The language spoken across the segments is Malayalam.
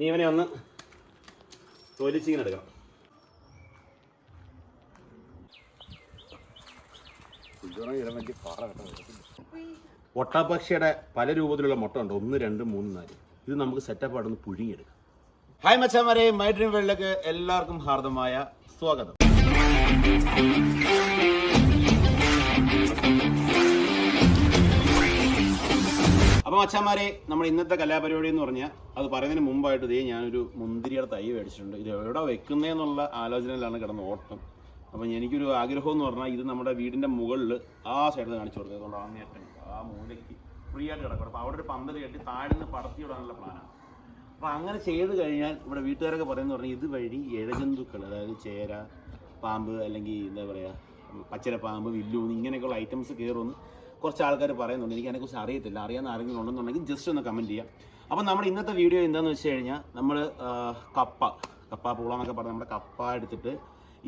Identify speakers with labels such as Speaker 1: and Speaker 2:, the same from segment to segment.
Speaker 1: നീ ഇവനെ ഒന്ന് തൊലിച്ചിങ്ങനെ എടുക്കണം. ഒട്ടാപക്ഷിയുടെ പല രൂപത്തിലുള്ള മുട്ട ഉണ്ട്. ഒന്ന് രണ്ട് മൂന്ന് നാല്. ഇത് നമുക്ക് സെറ്റപ്പ് ആയിട്ടൊന്ന് പുഴുങ്ങിയെടുക്കാം. ഹായ് മച്ചാമാരെ മൈ ഡ്രീം വേൾഡിലേക്ക് എല്ലാവർക്കും ഹാർദമായ സ്വാഗതം. അപ്പോൾ അച്ഛന്മാരെ നമ്മൾ ഇന്നത്തെ കലാപരിപാടി എന്ന് പറഞ്ഞാൽ അത് പറയുന്നതിന് മുമ്പായിട്ട് ഇതേ ഞാനൊരു മുന്തിരിയുടെ തൈ മേടിച്ചിട്ടുണ്ട്. ഇത് എവിടെ വെക്കുന്നതെന്നുള്ള ആലോചനയിലാണ് കിടന്ന് ഓട്ടം. അപ്പം എനിക്കൊരു ആഗ്രഹം എന്ന് പറഞ്ഞാൽ ഇത് നമ്മുടെ വീടിന്റെ മുകളിൽ ആ സൈഡിൽ കാണിച്ചു കൊടുത്തത് ആ മൂലയ്ക്ക് ഫ്രീ ആയിട്ട് കിടക്കണം അപ്പോൾ അവിടെ ഒരു പന്തൽ കെട്ടി താഴ്ന്ന് പടത്തി വിടാനുള്ള പ്ലാനാണ്. അപ്പോൾ അങ്ങനെ ചെയ്ത് കഴിഞ്ഞാൽ ഇവിടെ വീട്ടുകാരൊക്കെ പറയുന്നത് പറഞ്ഞാൽ ഇതുവഴി ഇഴജന്തുക്കൾ അതായത് ചേര പാമ്പ് അല്ലെങ്കിൽ എന്താ പറയുക പച്ചില പാമ്പ് വില്ലൂന്ന് ഇങ്ങനെയൊക്കെയുള്ള ഐറ്റംസ് കയറുമെന്ന് കുറച്ച് ആൾക്കാർ പറയുന്നുണ്ട്. എനിക്ക് അതിനെക്കുറിച്ച് അറിയത്തില്ല. അറിയാവുന്ന ആരെങ്കിലും ഉണ്ടെന്നുണ്ടെങ്കിൽ ജസ്റ്റ് ഒന്ന് കമന്റ് ചെയ്യാം. അപ്പോൾ നമ്മുടെ ഇന്നത്തെ വീഡിയോ എന്താണെന്ന് വെച്ച് കഴിഞ്ഞാൽ നമ്മൾ കപ്പ കപ്പ പൂള എന്നൊക്കെ പറഞ്ഞ് നമ്മുടെ കപ്പ എടുത്തിട്ട്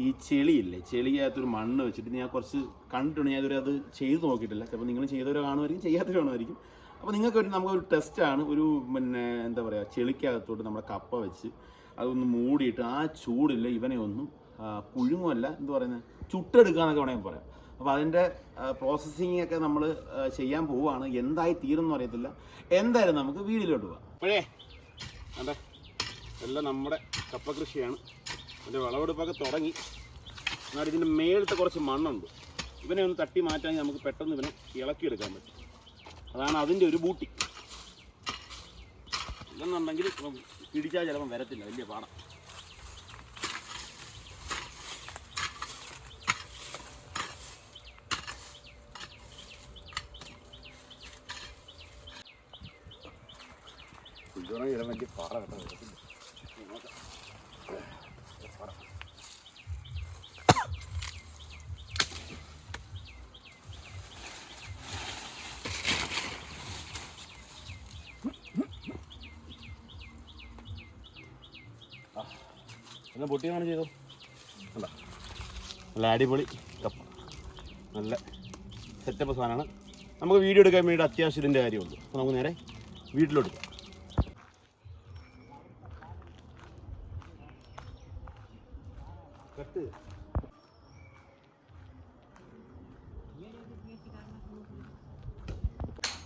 Speaker 1: ഈ ചെളിയില്ലേ ചെളിക്കകത്തൊരു മണ്ണ് വെച്ചിട്ട് ഞാൻ കുറച്ച് കണ്ടിട്ടുണ്ട്. ഞാൻ അത് ചെയ്ത് നോക്കിയിട്ടില്ല. ചിലപ്പോൾ നിങ്ങൾ ചെയ്തവരോ കാണുമായിരിക്കും ചെയ്യാത്തവരോ കാണുമായിരിക്കും. അപ്പോൾ നിങ്ങൾക്ക് ഒരു നമുക്കൊരു ടെസ്റ്റാണ് ഒരു പിന്നെ എന്താ പറയുക ചെളിക്കകത്തോട്ട് നമ്മുടെ കപ്പ വെച്ച് അതൊന്ന് മൂടിയിട്ട് ആ ചൂടില്ല ഇവനെ ഒന്നും കുഴുങ്ങുമല്ല എന്ത് പറയുന്നത് ചുട്ടെടുക്കുക എന്നൊക്കെ വേണമെങ്കിൽ പറയാം. അപ്പോൾ അതിന്റെ പ്രോസസ്സിങ് ഒക്കെ നമ്മൾ ചെയ്യാൻ പോവുകയാണ്. എന്തായി തീരുമെന്ന് അറിയത്തില്ല. എന്തായാലും നമുക്ക് വീടിലോട്ട് പോവാം. അപ്പോഴേ അതെ എല്ലാം നമ്മുടെ കപ്പ കൃഷിയാണ് അതിന്റെ വിളവെടുപ്പൊക്കെ തുടങ്ങി. എന്നാൽ ഇതിന്റെ മേളത്തെ കുറച്ച് മണ്ണുണ്ട്. ഇവനെ ഒന്ന് തട്ടി മാറ്റാൻ നമുക്ക് പെട്ടെന്ന് ഇവനെ ഇളക്കിയെടുക്കാൻ പറ്റും. അതാണ് അതിന്റെ ഒരു ബൂട്ടി. ഇല്ലെന്നുണ്ടെങ്കിൽ പിടിച്ചാൽ ചിലപ്പം വരത്തില്ല. വലിയ വലിയ പാറ കേട്ടോ പൊട്ടിയാണ് ചെയ്തു? അല്ല. നല്ല അടിപൊളി കപ്പ നല്ല സെറ്റപ്പ് സാധനമാണ്. നമുക്ക് വീഡിയോ എടുക്കാൻ വേണ്ടി അത്യാവശ്യം ഇതിന്റെ കാര്യമുള്ളൂ അപ്പോൾ നമുക്ക് നേരെ വീട്ടിലോട്ട് കട്ട്.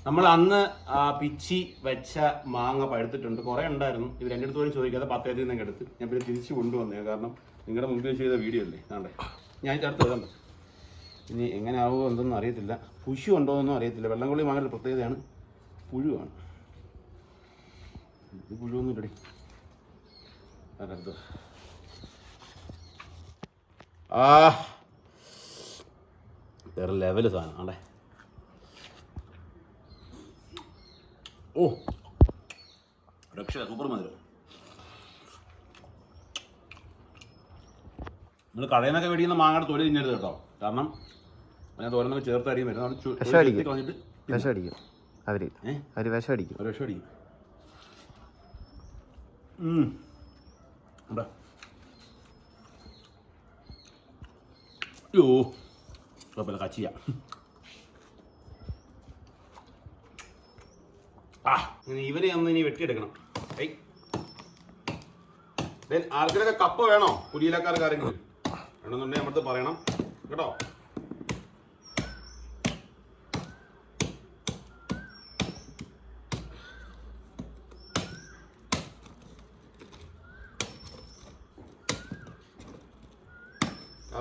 Speaker 1: നമ്മൾ അന്ന് ആ പിച്ചി വെച്ച മാങ്ങ പഴുത്തിട്ടുണ്ട്. കുറേ ഉണ്ടായിരുന്നു. ഇവർ എന്റെ അടുത്ത് ചോദിക്കാതെ പത്തേതിൽ നിന്നൊക്കെ എടുത്ത്. ഞാൻ പിന്നെ തിരിച്ചു കൊണ്ടുവന്നേ. കാരണം നിങ്ങളുടെ മുമ്പിൽ ചെയ്ത വീഡിയോ അല്ലേ? ആണ്ടേ ഞാൻ ചേർത്ത് എഴുതണ്ട ഇനി എങ്ങനെ ആവുമോ എന്തൊന്നും അറിയത്തില്ല. പുഷു ഉണ്ടോ എന്നൊന്നും അറിയത്തില്ല. വെള്ളംകൊള്ളി മാങ്ങയുടെ പ്രത്യേകതയാണ്. പുഴുവാണ്. ഇത് പുഴുവൊന്നും ഇല്ലടി അതടുത്ത് ആ വേറെ ലെവൽ സാധനം ആണേ ഓ രക്ഷ സൂപ്പർ മധുരം നിങ്ങൾ കടയിൽ നിന്നൊക്കെ മേടിക്കുന്ന മാങ്ങയുടെ തൊലി തിന്നരുത് കേട്ടോ കാരണം ഞാൻ തോരനൊക്കെ ചേർത്ത് വരുന്നത് വരും
Speaker 2: വിഷം അടിക്കും.
Speaker 1: കളഞ്ഞിട്ട്
Speaker 2: വിഷം അടിക്കും അവർ
Speaker 1: ഏ?
Speaker 2: അവർ വിഷം അടിക്കും
Speaker 1: ഒരു രക്ഷ അടിക്കും ഉം. ഇവിടെ. അയ്യോ കുഴപ്പമില്ല കച്ചിയ ആ ഇവനെ ഒന്ന് ഇനി വെട്ടിയെടുക്കണം ഏയ് ആർക്കിനൊക്കെ കപ്പ വേണോ പുലിയിലക്കാർക്ക് ആരെങ്കിലും വേണമെന്നുണ്ടെങ്കിൽ നമ്മുടെ പറയണം കേട്ടോ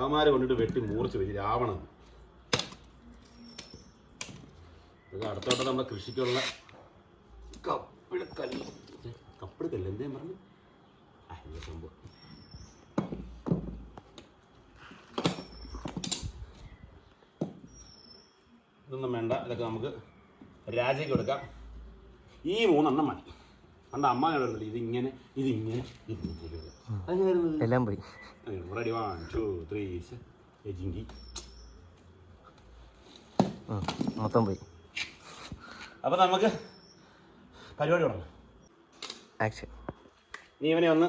Speaker 1: അവന്മാരെ കൊണ്ടിട്ട് വെട്ടി മൂർച്ച് വെച്ച് രാവണം അടുത്തോട്ട അടുത്തോട്ട് നമ്മുടെ കൃഷിക്കുള്ള കപ്പിടക്കല്ല് ഏ, കപ്പിടക്കല്ല് എന്തേ പറഞ്ഞു? ഇത് സംഭവം. ഇതൊന്നും വേണ്ട. ഇതൊക്കെ നമുക്ക് രാജയ്ക്ക് കൊടുക്കാം. ഈ മൂന്നെണ്ണം മതി. പണ്ട് അമ്മ കണ്ടല്ലോ ഇതിങ്ങനെ ഇതിങ്ങനെ. ഇതിങ്ങനെ
Speaker 2: എല്ലാം പോയി.
Speaker 1: റെഡി വൺ ടു ത്രീ
Speaker 2: മൊത്തം പോയി.
Speaker 1: അപ്പം നമുക്ക് പരിപാടി തുടങ്ങാം.
Speaker 2: ആക്ഷൻ
Speaker 1: നീ ഇവനെ ഒന്ന്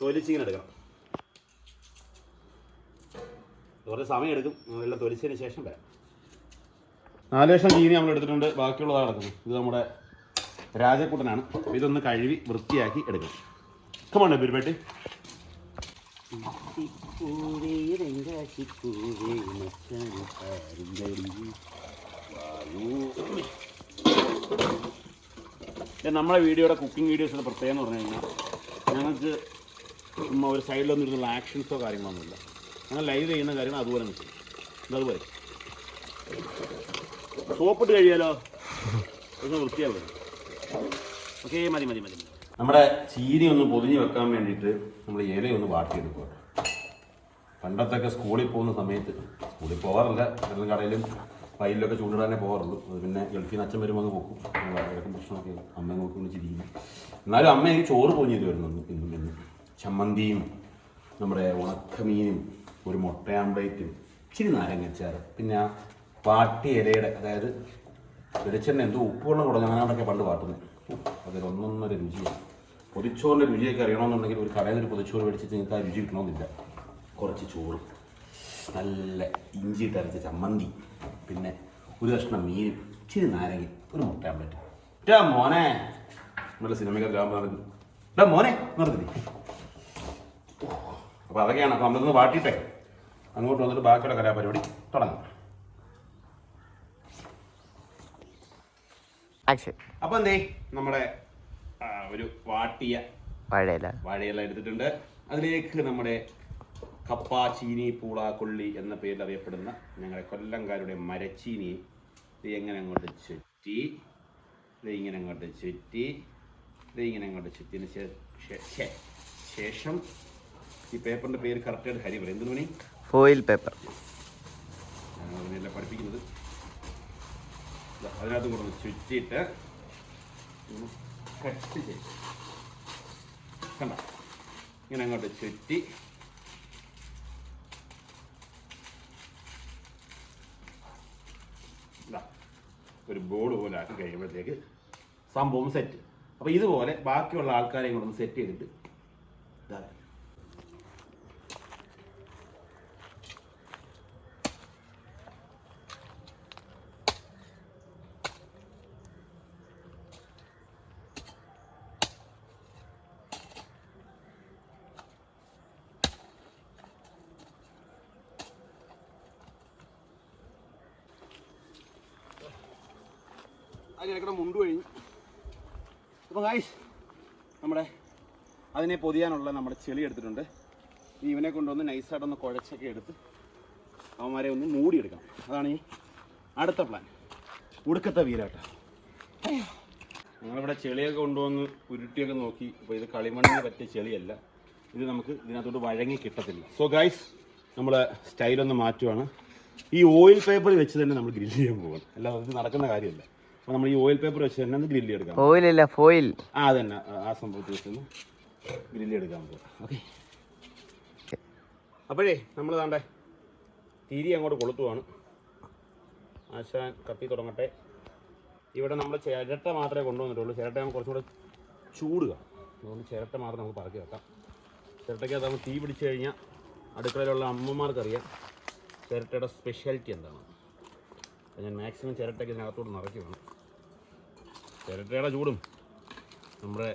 Speaker 1: തൊലിച്ചിങ്ങനെ എടുക്കണം കുറച്ച് സമയം എടുക്കും. എല്ലാം തൊലിച്ചതിന് ശേഷം വരാം. നാല് ലക്ഷം ചീനി നമ്മൾ എടുത്തിട്ടുണ്ട് ബാക്കിയുള്ളതാണ് നടക്കുന്നത്. ഇത് നമ്മുടെ രാജക്കുട്ടനാണ് ഇതൊന്ന് കഴുകി വൃത്തിയാക്കി എടുക്കണം. കമാണ് പെരുപേട്ടി നമ്മളെ വീഡിയോയുടെ കുക്കിംഗ് വീഡിയോസിന്റെ പ്രത്യേകത എന്ന് പറഞ്ഞു കഴിഞ്ഞാൽ ഞങ്ങൾക്ക് ഒരു സൈഡിലൊന്നും ഇരുന്നുള്ള ആക്ഷൻസോ കാര്യങ്ങളൊന്നുമില്ല ഞങ്ങൾ ലൈവ് ചെയ്യുന്ന കാര്യങ്ങൾ അതുപോലെ നിൽക്കും. അതുപോലെ. സോപ്പിട്ട് കഴിയാലോ ഒന്ന് വൃത്തിയാവും മതി മതി മതി നമ്മുടെ ചീനി ഒന്ന് പൊതിഞ്ഞ് വെക്കാൻ വേണ്ടിയിട്ട് നമ്മൾ ഏലയൊന്ന് വാട്ടിയെടുക്കുക. പണ്ടത്തൊക്കെ സ്കൂളിൽ പോകുന്ന സമയത്ത് സ്കൂളിൽ പോകാറില്ല എല്ലാം കടയിലും വയലിലൊക്കെ ചൂണ്ടിടാനേ പോകാറുള്ളൂ അത് പിന്നെ ഗൾഫിൽ നിന്ന് അച്ഛൻ വരുമ്പോൾ അങ്ങ് പോക്കും വഴക്കും പ്രശ്നമൊക്കെ അമ്മ നോക്കി വിളിച്ചിരിക്കുന്നു എന്നാലും അമ്മ എനിക്ക് ചോറ് പൊതിഞ്ഞ് വരുന്നു ഇന്നും ഇന്നും ചമ്മന്തിയും നമ്മുടെ ഉണക്കമീനും ഒരു മുട്ടയാമ്പേറ്റും ഇച്ചിരി നാരങ്ങച്ചാറ് പിന്നെ ആ പാട്ടി ഇലയുടെ അതായത് വെളിച്ചെണ്ണ എന്തോ ഉപ്പുവെള്ളം കൂടെ ഞാനവിടെയൊക്കെ പണ്ട് പാട്ടുന്നത് അതിൽ ഒന്നൊന്നര രുചിയാണ് പൊതിച്ചോറിന്റെ രുചിയൊക്കെ അറിയണമെന്നുണ്ടെങ്കിൽ ഒരു കടയിൽ ഒരു പൊതിച്ചോറ് മേടിച്ചിട്ട് നിങ്ങൾക്ക് ആ രുചി കിട്ടണമെന്നില്ല. കുറച്ച് ചോറ് നല്ല ഇഞ്ചി തരച്ച ചമ്മന്തി പിന്നെ ഒരു കഷ്ണം മീൻ ഇച്ചിരി നാരങ്ങ ഒരു മുട്ടയാൻ പറ്റും മോനെ. നമ്മുടെ സിനിമയ്ക്ക് ഗ്രാമം ഇട്ടാ മോനെ നിർത്തി അപ്പോൾ അതൊക്കെയാണ്. അപ്പോൾ നമ്മളിന്ന് വാട്ടിയിട്ടേ. അങ്ങോട്ട് വന്നിട്ട് ബാക്കിയുള്ള കലാപരിപാടി തുടങ്ങാം.
Speaker 2: ആക്ഷൻ
Speaker 1: അപ്പോൾ എന്തേ? നമ്മുടെ ഒരു വാട്ടിയ
Speaker 2: വാഴയില.
Speaker 1: വാഴയില എടുത്തിട്ടുണ്ട്. അതിലേക്ക് നമ്മുടെ കപ്പ ചീനി പൂള കൊള്ളി എന്ന പേരിൽ അറിയപ്പെടുന്ന ഞങ്ങളുടെ കൊല്ലംകാരുടെ മരച്ചീനി. ഇത് എങ്ങനെ അങ്ങോട്ട് ചുറ്റി? ഇത് ഇങ്ങനെ അങ്ങോട്ട് ചുറ്റി. ഇത് ഇങ്ങനെ അങ്ങോട്ട് ചുറ്റിന് ശേഷം ഈ പേപ്പറിന്റെ പേര് കറക്റ്റായിട്ട് ഹരി പറയും. എന്ത് മണി?
Speaker 2: ഫോയിൽ പേപ്പർ
Speaker 1: ഞങ്ങൾ പഠിപ്പിക്കുന്നത്. അതിനകത്തും കൂടെ ഒന്ന് ചുറ്റിയിട്ട് കട്ട് ചെയ്ത് കണ്ട? ഇങ്ങനെ അങ്ങോട്ട് ചുറ്റി. ഒരു ബോർഡ് പോലെ ആക്കി കഴിയുമ്പോഴത്തേക്ക് സംഭവം സെറ്റ് അപ്പോൾ ഇതുപോലെ ബാക്കിയുള്ള ആൾക്കാരെയും കൂടെ ഒന്ന് സെറ്റ് ചെയ്തിട്ട് ഇതാ. അപ്പോൾ ഗായ്സ് നമ്മുടെ അതിനെ പൊതിയാനുള്ള നമ്മുടെ ചെളി എടുത്തിട്ടുണ്ട്. ഇവനെ കൊണ്ടുവന്ന് നൈസായിട്ടൊന്ന് കുഴച്ചൊക്കെ എടുത്ത് അവന്മാരെ ഒന്ന് മൂടിയെടുക്കണം. അതാണ് ഈ അടുത്ത പ്ലാൻ ഉടുക്കത്തെ വീരാട്ട. ഞങ്ങളിവിടെ ചെളിയൊക്കെ കൊണ്ടുവന്ന് ഉരുട്ടിയൊക്കെ നോക്കി. അപ്പോൾ ഇത് കളിമണ്ണിന് പറ്റിയ ചെളിയല്ല. ഇത് നമുക്ക് ഇതിനകത്തോട്ട് വഴങ്ങി കിട്ടത്തില്ല. സോ ഗായ്സ് നമ്മൾ സ്റ്റൈലൊന്ന് മാറ്റുവാണ്. ഈ ഓയിൽ പേപ്പർ വെച്ച് തന്നെ നമ്മൾ ഗ്രില്ല് ചെയ്യാൻ പോകണം അല്ലാതെ നടക്കുന്ന കാര്യമല്ല. അപ്പോൾ നമ്മൾ ഈ ഓയിൽ പേപ്പർ വെച്ച് തന്നെ ഒന്ന് ഗ്രില്ല് എടുക്കാം.
Speaker 2: ഓയിലല്ല ഫോയിൽ
Speaker 1: ആ അതന്നെ. ആ- സംഭവത്തിൽ വെച്ചൊന്ന് ഗ്രില്ല് എടുക്കാൻ പോകാം ഓക്കെ അപ്പോഴേ നമ്മൾ താണ്ടേ തിരി അങ്ങോട്ട് കൊളുത്തുവാണ്. ആശാൻ കത്തി തുടങ്ങട്ടെ. ഇവിടെ നമ്മൾ ചിരട്ട മാത്രമേ കൊണ്ടുവന്നിട്ടുള്ളൂ. ചിരട്ട നമുക്ക് കുറച്ചും കൂടെ ചൂടുക. അതുകൊണ്ട് ചിരട്ട മാത്രം നമുക്ക് പറക്കി വെക്കാം. ചിരട്ടയ്ക്കകത്ത് നമ്മൾ തീ പിടിച്ചു കഴിഞ്ഞാൽ അടുക്കളയിലുള്ള അമ്മമാർക്കറിയാം ചിരട്ടയുടെ സ്പെഷ്യാലിറ്റി എന്താണ്. ഞാൻ മാക്സിമം ചിരട്ടയ്ക്ക് ഇതിനകത്തോട്ട് നിറയ്ക്കുവാണ്. ചിരട്ടയുടെ ചൂടും. നമ്മുടെ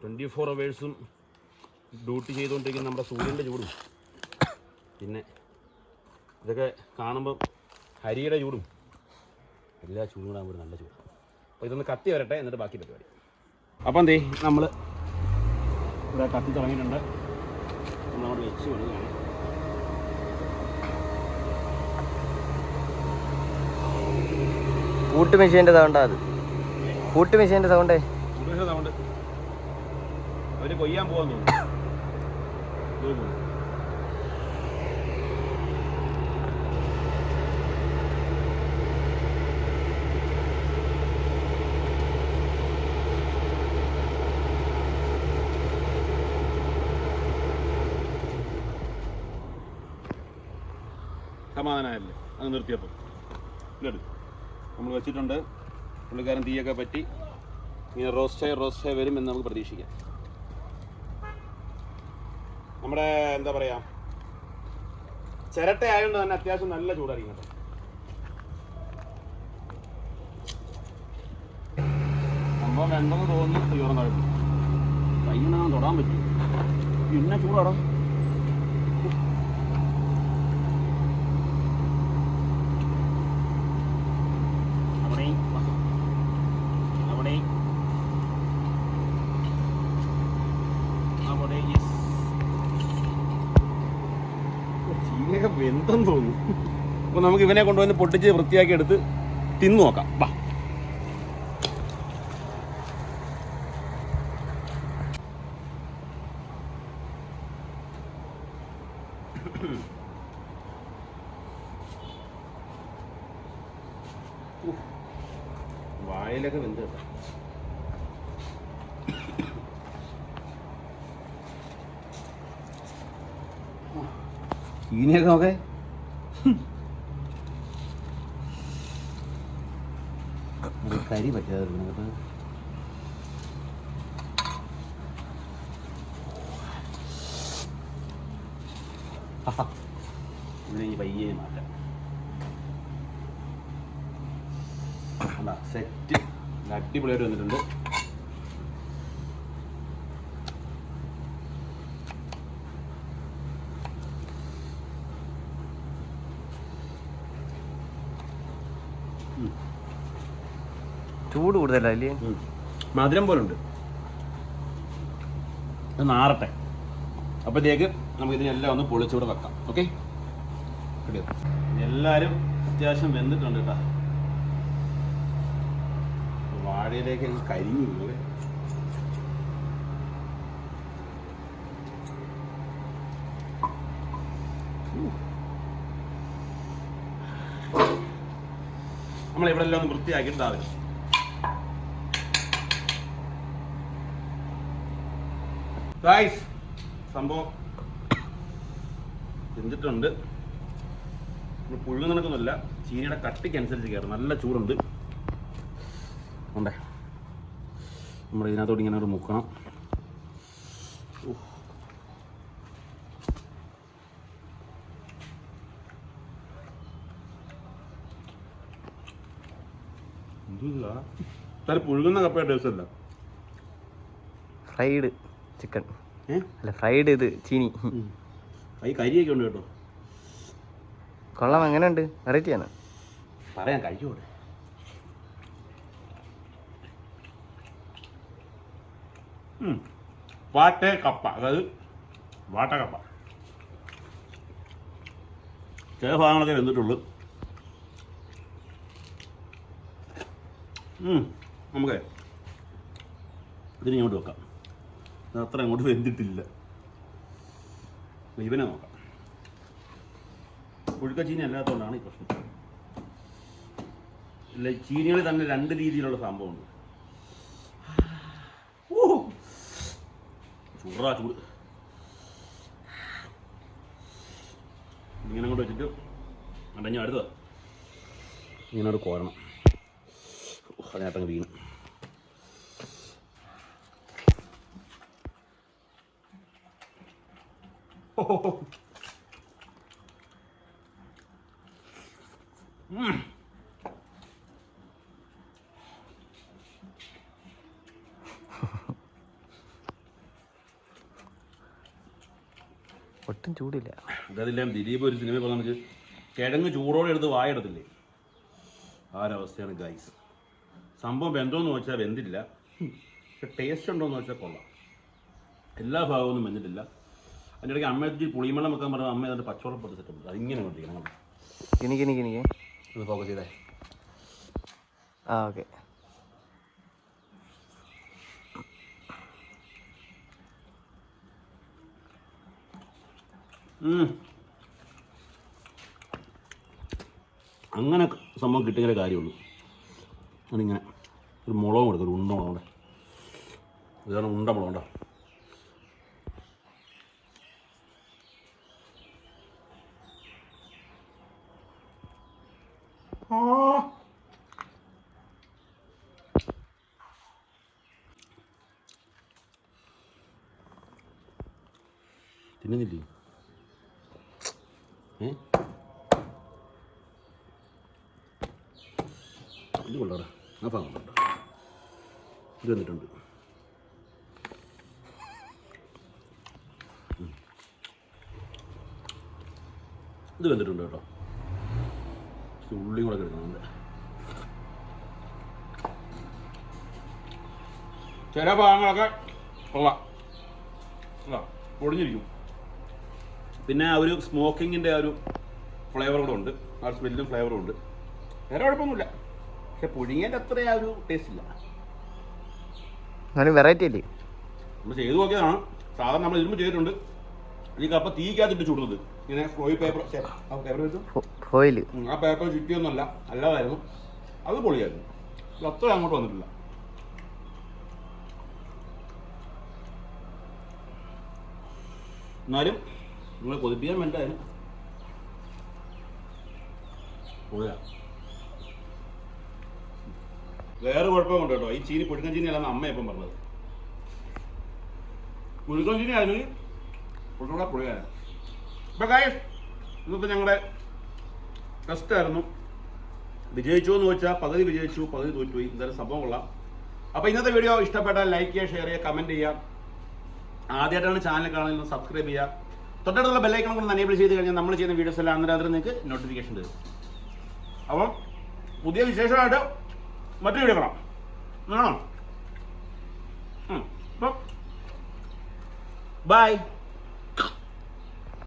Speaker 1: ട്വന്റി ഫോർ അവേഴ്സും ഡ്യൂട്ടി ചെയ്തുകൊണ്ടിരിക്കുന്ന നമ്മുടെ സൂര്യന്റെ ചൂടും. പിന്നെ ഇതൊക്കെ കാണുമ്പം ഹരിയുടെ ചൂടും. എല്ലാ ചൂടും കൂടെ ആകുമ്പോൾ നല്ല ചൂട്. അപ്പോൾ ഇതൊന്ന് കത്തി വരട്ടെ എന്നിട്ട് ബാക്കി പരിപാടി. അപ്പം എന്തേ നമ്മൾ ഇവിടെ കത്തി തുടങ്ങിയിട്ടുണ്ട്. നമ്മളവിടെ വെച്ച് കൊടുക്കുകയാണ്.
Speaker 2: കൂട്ട് മെഷീന്റെ അത് കൂട്ട് മെഷീന്റെ സൗണ്ടേ
Speaker 1: അവർ കൊയ്യാൻ പോകാൻ തോന്നുന്നു. സമാധാനമായല്ലേ അത് നിർത്തിയപ്പോൾ ഇല്ലട് നമ്മൾ വെച്ചിട്ടുണ്ട്. പുള്ളിക്കാരൻ തീയൊക്കെ പറ്റി ഇങ്ങനെ റോസ്റ്റേ റോസ്റ്റായി വരും എന്ന് നമുക്ക് പ്രതീക്ഷിക്കാം. നമ്മുടെ എന്താ പറയാ ചിരട്ട ആയതുകൊണ്ട് തന്നെ അത്യാവശ്യം നല്ല ചൂടായിരിക്കും സംഭവം വേണ്ടെന്ന് തോന്നി തീർന്നായിട്ട് കഴിഞ്ഞാൽ തൊടാൻ പറ്റും. പിന്നെ ചൂടാറാം അവിടെ അവിടെ അവിടെ യെസ് ചീനയൊക്കെ വെന്തെന്ന് തോന്നുന്നു. അപ്പോൾ നമുക്ക് ഇവനെ കൊണ്ടുവന്ന് പൊട്ടിച്ച് വൃത്തിയാക്കി എടുത്ത് തിന്നു നോക്കാം. വാ നോക്കേ. കരി പറ്റാതെ കേട്ടോ ഇതിനെ ഈ പയ്യെ മാറ്റാം. സെറ്റ് അടിപൊളിയായിട്ട് വന്നിട്ടുണ്ട്.
Speaker 2: ചൂട് കൂടുതലല്ലേ.
Speaker 1: മധുരം പോലുണ്ട്. നാറട്ടെ. അപ്പോഴത്തേക്ക് നമുക്ക് ഇതിനെല്ലാം ഒന്ന് പൊളിച്ചൂടെ വെക്കാം. ഓക്കെ? എല്ലാവരും അത്യാവശ്യം വെന്നിട്ടുണ്ട് കേട്ടോ. വാഴയിലേക്ക് കരിഞ്ഞു. പോയി. നമ്മളിവിടെ എല്ലാം ഒന്ന് വൃത്തിയാക്കിയിട്ടാവും ഗായ്സ് സംഭവം വെന്തിട്ടുണ്ട്. നമ്മൾ പുഴുങ്ങി നടക്കുന്നില്ല ചീനിയുടെ കട്ടിക്ക് അനുസരിച്ച് കയറും. നല്ല ചൂടുണ്ട്. ഉണ്ടേ നമ്മൾ ഇതിനകത്തോട്ട് ഇങ്ങനെ ഒരു മുക്കണം. താൻ പുഴുങ്ങുന്ന കപ്പയുടെ ടേസ്റ്റ് അല്ല
Speaker 2: ഫ്രൈഡ് ചിക്കൻ. അല്ല ഫ്രൈഡ് ഇത് ചീനി.
Speaker 1: കൈ കരിയൊക്കെ ഉണ്ട് കേട്ടോ.
Speaker 2: കൊള്ളാം എങ്ങനെയുണ്ട്? വെറൈറ്റി ആണ്.
Speaker 1: പറയാൻ കഴിയൂടെ വാട്ട കപ്പ അതായത് വാട്ട കപ്പ. ചില ഭാഗങ്ങളൊക്കെ വെന്തിട്ടുള്ളൂ. നമുക്ക് ഇതിന് ഇങ്ങോട്ട് വെക്കാം അത്ര അങ്ങോട്ട് വെന്തിട്ടില്ല. ഇവനെ നോക്കാം. പുഴുക്ക ചീനി അല്ലാത്തതുകൊണ്ടാണ് ഈ പ്രശ്നം. ഇല്ല ചീനികളിൽ തന്നെ രണ്ട് രീതിയിലുള്ള സംഭവമുണ്ട്. ചൂടാ ചൂട്. ഇങ്ങനെ അങ്ങോട്ട് വെച്ചിട്ട് അടഞ്ഞ അടുത്തത് ഇങ്ങനെ ഒരു കോരണം. അതിനകത്തങ്ങ് വീണു.
Speaker 2: ഒട്ടും ചൂടില്ല.
Speaker 1: അതെല്ലാം ദിലീപ് ഒരു സിനിമ പറഞ്ഞാൽ നമുക്ക് കിഴങ്ങ് ചൂടോടെ എടുത്ത് വായെടുത്തില്ലേ? ആ ഒരവസ്ഥയാണ് ഗൈസ്. സംഭവം വെന്തോന്ന് വെച്ചാൽ വെന്തില്ല പക്ഷെ ടേസ്റ്റ് ഉണ്ടോയെന്ന് വെച്ചാൽ കൊള്ളാം. എല്ലാ ഭാഗമൊന്നും വെന്തിട്ടില്ല. അതിന്റെ ഇടയ്ക്ക് അമ്മ പുളിമണം വെക്കാൻ പറഞ്ഞാൽ അമ്മ അതിന്റെ പച്ചവളം പൊട്ടി സെറ്റ് അതിങ്ങനെ കൊണ്ടിരിക്കണം
Speaker 2: എനിക്ക് എനിക്ക് എനിക്ക്
Speaker 1: ഇത് ഫോക്കസ് ചെയ്തേ.
Speaker 2: ആ ഓക്കെ.
Speaker 1: അങ്ങനെ സംഭവം കിട്ടിയ കാര്യമുള്ളൂ. അതിങ്ങനെ. ഒരു മുളകും എടുക്കും ഒരു ഉണ്ട മുളകും ഇതാണ് ഉണ്ട മുളക് ഉണ്ടോ തിന്നുന്നില്ലേ ഏ ഇത് കൊള്ളാടാ ആ ഭാഗം കൊണ്ടോ ഇത് വന്നിട്ടുണ്ട് ഉം. ഇത് വന്നിട്ടുണ്ട് കേട്ടോ. ഉള്ളിയും കൂടെ കിടക്കുന്നുണ്ട് ചില ഭാഗങ്ങളൊക്കെ കൊള്ളാം. പൊടിഞ്ഞിരിക്കും. പിന്നെ ആ ഒരു സ്മോക്കിങ്ങിന്റെ ആ ഒരു ഫ്ലേവർ കൂടെ ഉണ്ട്. ആ സ്മെല്ലും ഫ്ലേവറും ഉണ്ട്. വേറെ കുഴപ്പമൊന്നുമില്ല. പക്ഷെ പുഴുങ്ങിയതിന്റെ അത്ര ആ ഒരു ടേസ്റ്റ് ഇല്ല.
Speaker 2: എന്നാലും വെറൈറ്റി അല്ലേ?
Speaker 1: നമ്മൾ ചെയ്ത് നോക്കിയതാണ്. സാധാരണ നമ്മൾ ഇരുമ്പ് ചെയ്തിട്ടുണ്ട്. അല്ലെങ്കിൽ അപ്പം തീക്കകത്തിട്ട് ചുടുന്നത്. ഇങ്ങനെ ഫ്ലോയി പേപ്പർ പേപ്പർ വെച്ചു
Speaker 2: ഫോയിൽ
Speaker 1: ആ പേപ്പർ ചുറ്റിയൊന്നുമല്ല അല്ലാതായിരുന്നു അത് പൊളിയായിരുന്നു. അത്ര അങ്ങോട്ട് വന്നിട്ടില്ല. എന്നാലും നിങ്ങൾ കൊതിപ്പിക്കാൻ വേണ്ടായിരുന്നു പൊളിയാ വേറെ കുഴപ്പമുണ്ട് കേട്ടോ. ഈ ചീനി പുഴുക്കൻ ചീനി അല്ലെന്ന് അമ്മ ഇപ്പം പറഞ്ഞത്? പുഴുക്കൻ ചീനി ആയിരുന്നെങ്കിൽ കുറച്ചുകൂടെ പൊളിയാണ് ഇപ്പം കാര്യം ഇന്നത്തെ ഞങ്ങളുടെ ടെസ്റ്റ് ആയിരുന്നു. വിജയിച്ചു എന്ന് വെച്ചാൽ പകുതി വിജയിച്ചു പകുതി തോറ്റുപോയി എന്തായാലും സംഭവം കൊള്ളാം. അപ്പോൾ ഇന്നത്തെ വീഡിയോ ഇഷ്ടപ്പെട്ടാൽ ലൈക്ക് ചെയ്യുക ഷെയർ ചെയ്യുക കമന്റ് ചെയ്യുക. ആദ്യമായിട്ടാണ് ചാനൽ കാണുന്നത് സബ്സ്ക്രൈബ് ചെയ്യുക. തൊട്ടടുത്തുള്ള ബെല്ലൈക്കണം കൊണ്ട് എനേബിൾ ചെയ്ത് കഴിഞ്ഞാൽ നമ്മൾ ചെയ്യുന്ന വീഡിയോസ് എല്ലാം അന്നേരം അതിൽ നിങ്ങൾക്ക് നോട്ടിഫിക്കേഷൻ തരും. അപ്പം പുതിയ വിശേഷമായിട്ട് മറ്റൊരു വീഡിയോ കാണാം. ആണോ അപ്പം ബൈ